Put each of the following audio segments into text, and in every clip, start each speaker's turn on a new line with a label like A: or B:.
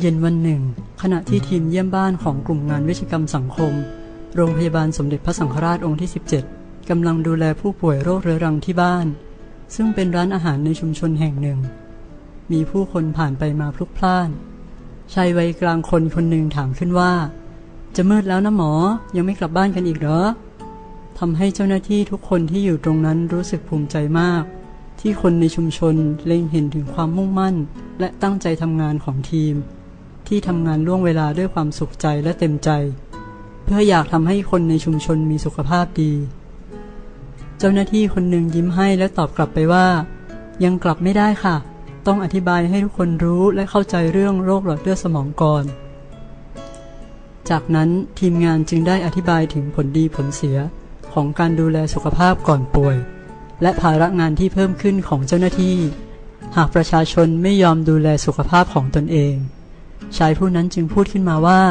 A: เย็นวันหนึ่ง ขณะที่ทีมเยี่ยมบ้านของกลุ่มงานวิชกรรมสังคม โรงพยาบาลสมเด็จพระสังฆราชองค์ที่ 17 กำลังดูแลผู้ป่วยโรคเรื้อรังที่บ้าน ซึ่งเป็นร้านอาหารในชุมชนแห่งหนึ่ง มีผู้คนผ่านไปมาพลุกพล่านชายวัยกลางคนคนหนึ่งถามขึ้นว่า จะมืดแล้วนะหมอ ยังไม่กลับบ้านกันอีกเหรอทำให้เจ้าหน้าที่ทุกคนที่อยู่ตรงนั้นรู้สึกภูมิใจมาก ที่คนในชุมชนเล็งเห็นถึงความมุ่งมั่น และตั้งใจทำงานของทีม ที่ทำงานล่วงเวลาด้วยความสุขใจและเต็มใจ เพื่ออยากทำให้คนในชุมชนมีสุขภาพดี เจ้าหน้าที่คนหนึ่งยิ้มให้และตอบกลับไปว่า ยังกลับไม่ได้ค่ะ ต้องอธิบายให้ทุกคนรู้และเข้าใจเรื่องโรคหลอดเลือดสมองก่อน จากนั้นทีมงานจึงได้อธิบายถึงผลดีผลเสียของการดูแลสุขภาพก่อนป่วย และภาระงานที่เพิ่มขึ้นของเจ้าหน้าที่ หากประชาชนไม่ยอมดูแลสุขภาพของตนเอง ชายผู้นั้นจึงพูดขึ้นมาว่า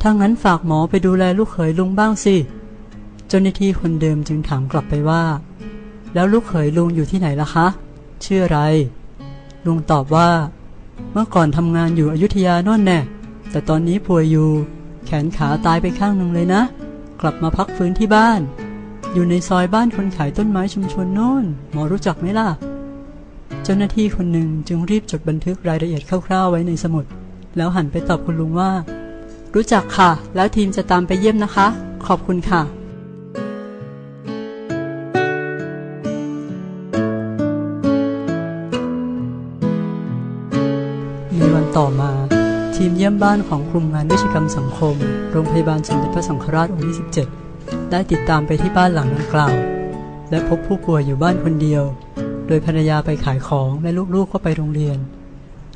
A: ถ้างั้นฝากหมอไปดูแลลูกเขยลุงบ้างสิเจ้าหน้าที่คนเดิมจึงถามกลับไปว่า แล้วลูกเขยลุงอยู่ที่ไหนล่ะคะ ชื่ออะไร ลุงตอบว่า เมื่อก่อนทำงานอยู่อยุธยาโน่นแน่แต่ตอนนี้ป่วยอยู่ แขนขาตายไปข้างหนึ่งเลยนะ กลับมาพักฟื้นที่บ้าน อยู่ในซอยบ้านคนขายต้นไม้ชุมชนโน่น หมอรู้จักไหมล่ะ เจ้าหน้าที่คนหนึ่งจึงรีบจดบันทึกรายละเอียดคร่าวๆไว้ในสมุด แล้วหันไปตอบคุณลุงว่า รู้จักค่ะ แล้วทีมจะตามไปเยี่ยมนะคะ ขอบคุณค่ะ ในวันต่อมา ทีมเยี่ยมบ้านของกลุ่มงานวิชกรรมสังคม โรงพยาบาลสมเด็จพระสังฆราชองค์ที่ 17 ได้ติดตามไปที่บ้านหลังดังกล่าว และพบผู้ป่วยอยู่บ้านคนเดียว โดยภรรยาไปขายของและลูกๆก็ไปโรงเรียน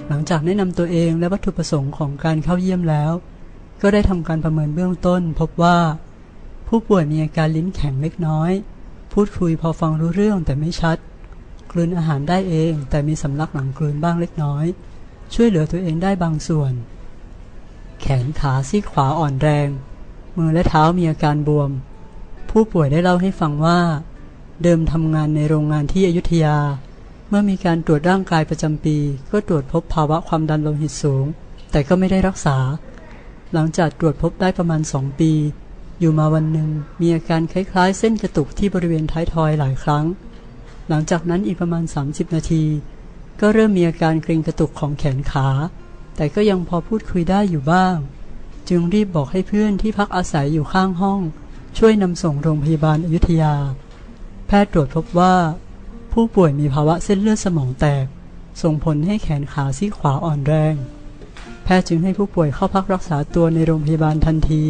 A: หลังจากแนะนำตัวเองและวัตถุประสงค์ของการเข้าเยี่ยมแล้ว ก็ได้ทำการประเมินเบื้องต้น พบว่า ผู้ป่วยมีอาการลิ้นแข็งเล็กน้อย พูดคุยพอฟังรู้เรื่องแต่ไม่ชัด กลืนอาหารได้เอง แต่มีสำลักหลังกลืนบ้างเล็กน้อย ช่วยเหลือตัวเองได้บางส่วน แขนขาซีกขวาอ่อนแรง มือและเท้ามีอาการบวม ผู้ป่วยได้เล่าให้ฟังว่า เดิมทำงานในโรงงานที่อยุธยา เมื่อมีการตรวจร่างกายประจำปี ก็ตรวจพบภาวะความดันโลหิตสูง แต่ก็ไม่ได้รักษา หลังจากตรวจพบได้ประมาณสองปี อยู่มาวันหนึ่งมีอาการคล้ายๆ เส้นกระตุกที่บริเวณท้ายทอยหลายครั้ง หลังจากนั้นอีกประมาณ 30 นาที ก็เริ่มมีอาการเกร็งกระตุกของแขนขา แต่ก็ยังพอพูดคุยได้อยู่บ้าง จึงรีบบอกให้เพื่อนที่พักอาศัยอยู่ข้างห้อง ช่วยนำส่งโรงพยาบาลอยุธยา แพทย์ตรวจพบว่า ผู้ป่วยมีภาวะเส้นเลือดสมองแตก ส่งผลให้แขนขาซีกขวาอ่อนแรง แพทย์จึงให้ผู้ป่วยเข้าพักรักษาตัวในโรงพยาบาลทันที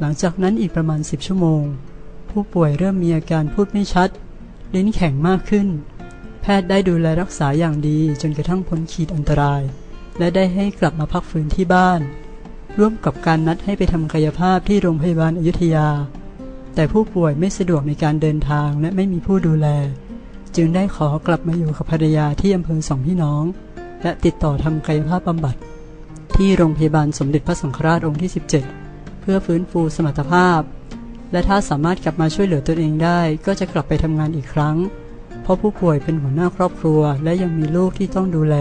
A: หลังจากนั้นอีกประมาณ 10 ชั่วโมง ผู้ป่วยเริ่มมีอาการพูดไม่ชัด ลิ้นแข็งมากขึ้น แพทย์ได้ดูแลรักษาอย่างดีจนกระทั่งพ้นขีดอันตราย และได้ให้กลับมาพักฟื้นที่บ้าน ร่วมกับการนัดให้ไปทำกายภาพที่โรงพยาบาลอยุธยา แต่ผู้ป่วยไม่สะดวกในการเดินทางและไม่มีผู้ดูแล จึงได้ขอกลับมาอยู่กับภรรยาที่อำเภอสองพี่น้อง และติดต่อทำกายภาพบำบัด ที่โรงพยาบาลสมเด็จพระสังฆราชองค์ที่ 17 เพื่อฟื้นฟูสมรรถภาพ และถ้าสามารถกลับมาช่วยเหลือตนเองได้ ก็จะกลับไปทำงานอีกครั้ง เพราะผู้ป่วยเป็นหัวหน้าครอบครัว และยังมีลูกที่ต้องดูแล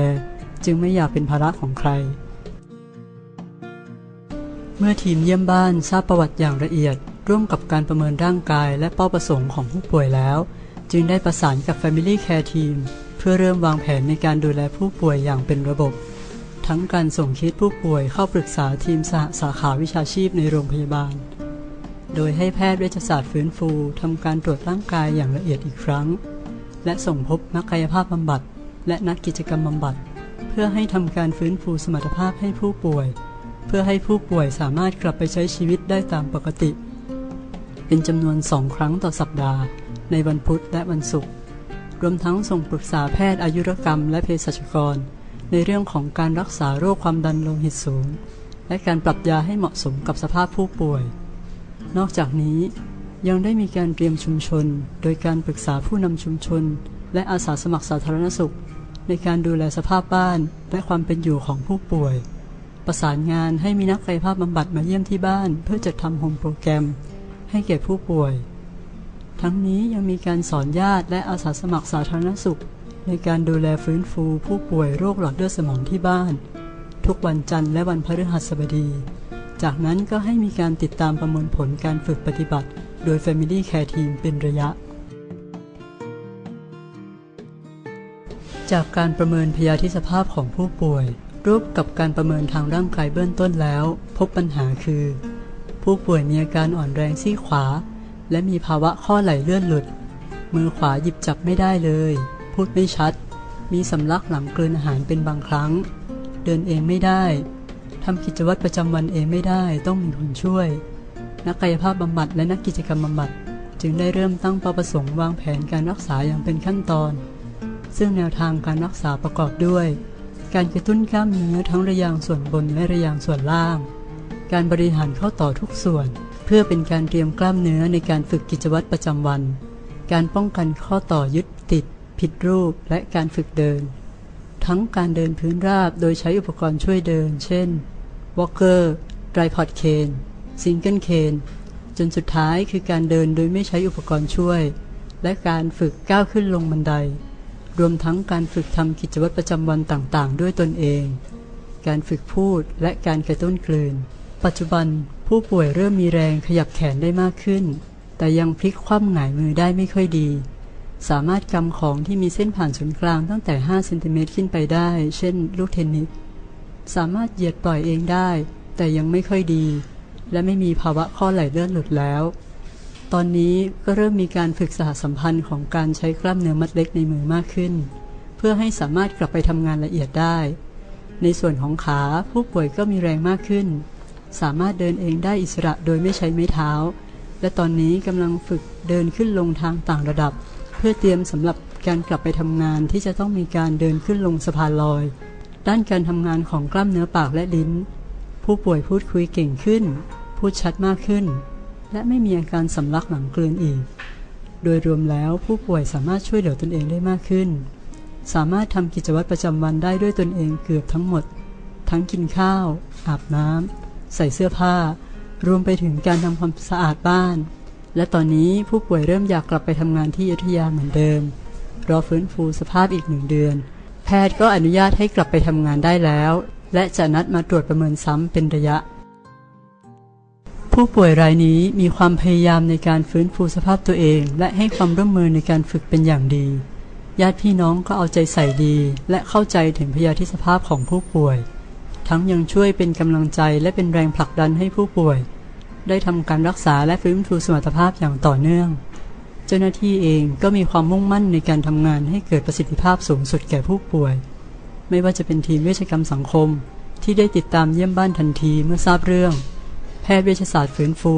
A: จึงไม่อยากเป็นภาระของใคร เมื่อทีมเยี่ยมบ้านทราบประวัติอย่างละเอียด ร่วมกับการประเมินร่างกาย และเป้าประสงค์ของผู้ป่วยแล้ว จึงได้ประสานกับ Family Care Team เพื่อเริ่มวางแผนในการดูแลผู้ป่วยอย่างเป็นระบบ ทั้งการส่งเคสผู้ป่วยเข้าปรึกษาทีมสหสาขาวิชาชีพในโรงพยาบาล โดยให้แพทย์เวชศาสตร์ฟื้นฟูทำการตรวจร่างกายอย่างละเอียดอีกครั้ง และส่งพบนักกายภาพบำบัด และนักกิจกรรมบำบัด เพื่อให้ทำการฟื้นฟูสมรรถภาพให้ผู้ป่วย เพื่อให้ผู้ป่วยสามารถกลับไปใช้ชีวิตได้ตามปกติ เป็นจำนวนสองครั้งต่อสัปดาห์ ในวันพุธและวันศุกร์รวมทั้งส่งปรึกษาแพทย์อายุรกรรม และเภสัชกร ในเรื่องของการรักษาโรคความดันโลหิตสูง และการปรับยาให้เหมาะสมกับสภาพผู้ป่วย นอกจากนี้ยังได้มีการเตรียมชุมชน โดยการปรึกษาผู้นำชุมชน และอาสาสมัครสาธารณสุข ในการดูแลสภาพบ้านและความเป็นอยู่ของผู้ป่วย ประสานงานให้มีนักกายภาพบำบัดมาเยี่ยมที่บ้าน เพื่อจัดทำโฮมโปรแกรม ให้แก่ผู้ป่วย ทั้งนี้ยังมีการสอนญาติและอาสาสมัครสาธารณสุข ในการดูแลฟื้นฟูผู้ป่วยโรคหลอดเลือดสมองที่บ้าน ทุกวันจันทร์และวันพฤหัสบดี จากนั้นก็ให้มีการติดตามประเมินผลการฝึกปฏิบัติ โดย Family Care Team เป็นระยะ จากการประเมินพยาธิสภาพของผู้ป่วยรูปกับการประเมินทางร่างกายเบื้องต้นแล้ว พบปัญหาคือ ผู้ป่วยมีอาการอ่อนแรงซี่ขวา และมีภาวะข้อไหล่เลื่อนหลุด มือขวาหยิบจับไม่ได้เลย พูดไม่ชัด มีสำลักหลังกลืนอาหารเป็นบางครั้ง เดินเองไม่ได้ทำกิจวัตรประจำวันเองไม่ได้ต้องมีคนช่วย นักกายภาพบำบัดและนักกิจกรรมบำบัดจึงได้เริ่มตั้งเป้าประสงค์วางแผนการรักษาอย่างเป็นขั้นตอน ซึ่งแนวทางการรักษาประกอบด้วย การกระตุ้นกล้ามเนื้อทั้งระยางส่วนบนและระยางส่วนล่าง การบริหารข้อต่อทุกส่วน พื่อเป็นการเตรียมกล้ามเนื้อในการฝึกกิจวัตรประจำวัน การป้องกันข้อต่อยึดติด ผิดรูปและการฝึกเดิน ทั้งการเดินพื้นราบโดยใช้อุปกรณ์ช่วยเดิน เช่นวอลเกอร์ไ r พอดเคนซิงเกิลเคนจนสุดท้ายคือการเดินโดยไม่ใช้อุปกรณ์ช่วย และการฝึกก้าวขึ้นลงบันได รวมทั้งการฝึกทำกิจวัตรประจำวันต่างๆ ด้วยตนเอง การฝึกพูดและการกระตุ้นกลืนปัจจุบัน ผู้ป่วยเริ่มมีแรงขยับแขนได้มากขึ้น แต่ยังพลิกคว่ำหงายมือได้ไม่ค่อยดี สามารถกำของที่มีเส้นผ่านศูนย์กลางตั้งแต่5เซนติเมตรขึ้นไปได้ เช่น ลูกเทนนิส สามารถเหยียดปล่อยเองได้ แต่ยังไม่ค่อยดี และไม่มีภาวะข้อไหล่เลื่อนหลุดแล้ว ตอนนี้ก็เริ่มมีการฝึกสหสัมพันธ์ของการใช้กล้ามเนื้อมัดเล็กในมือมากขึ้น เพื่อให้สามารถกลับไปทำงานละเอียดได้ ในส่วนของขาผู้ป่วยก็มีแรงมากขึ้น สามารถเดินเองได้อิสระโดยไม่ใช้ไม้เท้า และตอนนี้กำลังฝึกเดินขึ้นลงทางต่างระดับ เพื่อเตรียมสำหรับการกลับไปทำงานที่จะต้องมีการเดินขึ้นลงสะพานลอย ด้านการทำงานของกล้ามเนื้อปากและลิ้น ผู้ป่วยพูดคุยเก่งขึ้น พูดชัดมากขึ้น และไม่มีอาการสำลักหลังกลืนอีก โดยรวมแล้วผู้ป่วยสามารถช่วยเหลือตนเองได้มากขึ้น สามารถทำกิจวัตรประจำวันได้ด้วยตนเองเกือบทั้งหมด ทั้งกินข้าว อาบน้ำ ใส่เสื้อผ้า รวมไปถึงการทำความสะอาดบ้าน และตอนนี้ผู้ป่วยเริ่มอยากกลับไปทำงานที่อยุธยาเหมือนเดิม รอฟื้นฟูสภาพอีกหนึ่งเดือน แพทย์ก็อนุญาตให้กลับไปทำงานได้แล้ว และจะนัดมาตรวจประเมินซ้ำเป็นระยะ ผู้ป่วยรายนี้มีความพยายามในการฟื้นฟูสภาพตัวเอง และให้ความร่วมมือในการฝึกเป็นอย่างดีญาติพี่น้องก็เอาใจใส่ดี และเข้าใจถึงพยาธิสภาพของผู้ป่วย ทั้งยังช่วยเป็นกำลังใจและเป็นแรงผลักดันให้ผู้ป่วย ได้ทำการรักษาและฟื้นฟูสมรรถภาพอย่างต่อเนื่อง เจ้าหน้าที่เองก็มีความมุ่งมั่นในการทำงานให้เกิดประสิทธิภาพสูงสุดแก่ผู้ป่วย ไม่ว่าจะเป็นทีมเวชกรรมสังคม ที่ได้ติดตามเยี่ยมบ้านทันทีเมื่อทราบเรื่อง แพทย์เวชศาสตร์ฟื้นฟู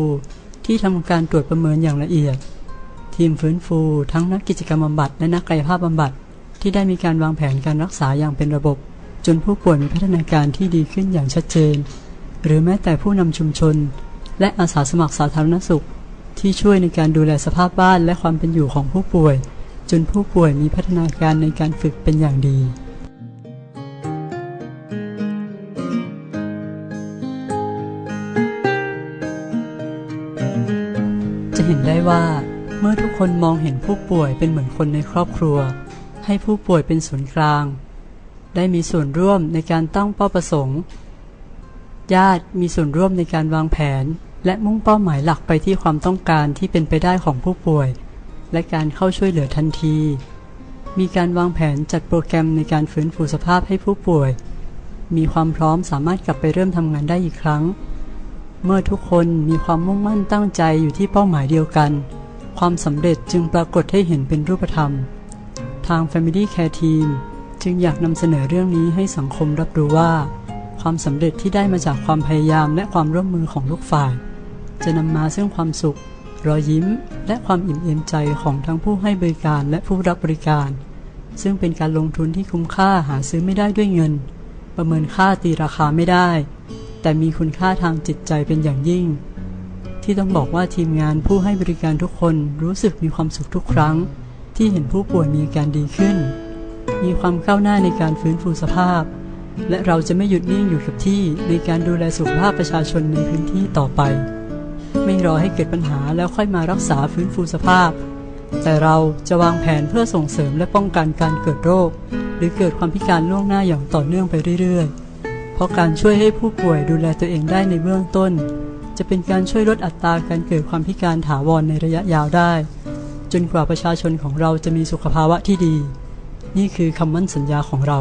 A: ที่ทำการตรวจประเมินอย่างละเอียด ทีมฟื้นฟู ทั้งนักกิจกรรมบำบัดและนักกายภาพบำบัดที่ได้มีการวางแผนการรักษาอย่างเป็นระบบ จนผู้ป่วยมีพัฒนาการที่ดีขึ้นอย่างชัดเจน หรือแม้แต่ผู้นำชุมชน และอาสาสมัครสาธารณสุข ที่ช่วยในการดูแลสภาพบ้านและความเป็นอยู่ของผู้ป่วย จนผู้ป่วยมีพัฒนาการในการฝึกเป็นอย่างดีจะเห็นได้ว่า เมื่อทุกคนมองเห็นผู้ป่วยเป็นเหมือนคนในครอบครัว ให้ผู้ป่วยเป็นศูนย์กลาง ได้มีส่วนร่วมในการตั้งเป้าประสงค์ ญาติมีส่วนร่วมในการวางแผน และมุ่งเป้าหมายหลักไปที่ความต้องการที่เป็นไปได้ของผู้ป่วย และการเข้าช่วยเหลือทันที มีการวางแผนจัดโปรแกรมในการฟื้นฟูสภาพให้ผู้ป่วย มีความพร้อมสามารถกลับไปเริ่มทำงานได้อีกครั้ง เมื่อทุกคนมีความมุ่งมั่นตั้งใจอยู่ที่เป้าหมายเดียวกัน ความสำเร็จจึงปรากฏให้เห็นเป็นรูปธรรม ทาง Family Care Team จึงอยากนำเสนอเรื่องนี้ให้สังคมรับรู้ว่า ความสำเร็จที่ได้มาจากความพยายามและความร่วมมือของทุกฝ่าย จะนำมาซึ่งความสุข รอยยิ้ม และความอิ่มเอมใจของทั้งผู้ให้บริการและผู้รับบริการ ซึ่งเป็นการลงทุนที่คุ้มค่าหาซื้อไม่ได้ด้วยเงิน ประเมินค่าตีราคาไม่ได้ แต่มีคุณค่าทางจิตใจเป็นอย่างยิ่ง ที่ต้องบอกว่าทีมงานผู้ให้บริการทุกคนรู้สึกมีความสุขทุกครั้ง ที่เห็นผู้ป่วยมีอาการดีขึ้น มีความก้าวหน้าในการฟื้นฟูสภาพ และเราจะไม่หยุดนิ่งอยู่กับที่ในการดูแลสุขภาพประชาชนในพื้นที่ต่อไป ไม่รอให้เกิดปัญหาแล้วค่อยมารักษาฟื้นฟูสภาพ แต่เราจะวางแผนเพื่อส่งเสริมและป้องกันการเกิดโรค หรือเกิดความพิการล่วงหน้าอย่างต่อเนื่องไปเรื่อยๆ เพราะการช่วยให้ผู้ป่วยดูแลตัวเองได้ในเบื้องต้น จะเป็นการช่วยลดอัตราการเกิดความพิการถาวรในระยะยาวได้ จนกว่าประชาชนของเราจะมีสุขภาวะที่ดี นี่คือคำมั่นสัญญาของเรา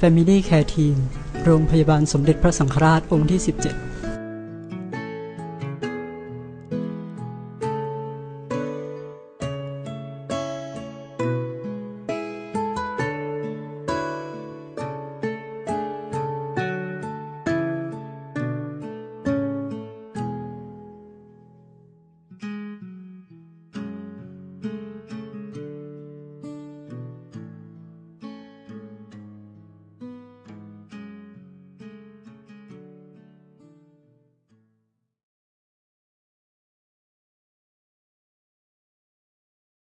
A: Family Care Team โรงพยาบาลสมเด็จพระสังฆราชองค์ที่ 17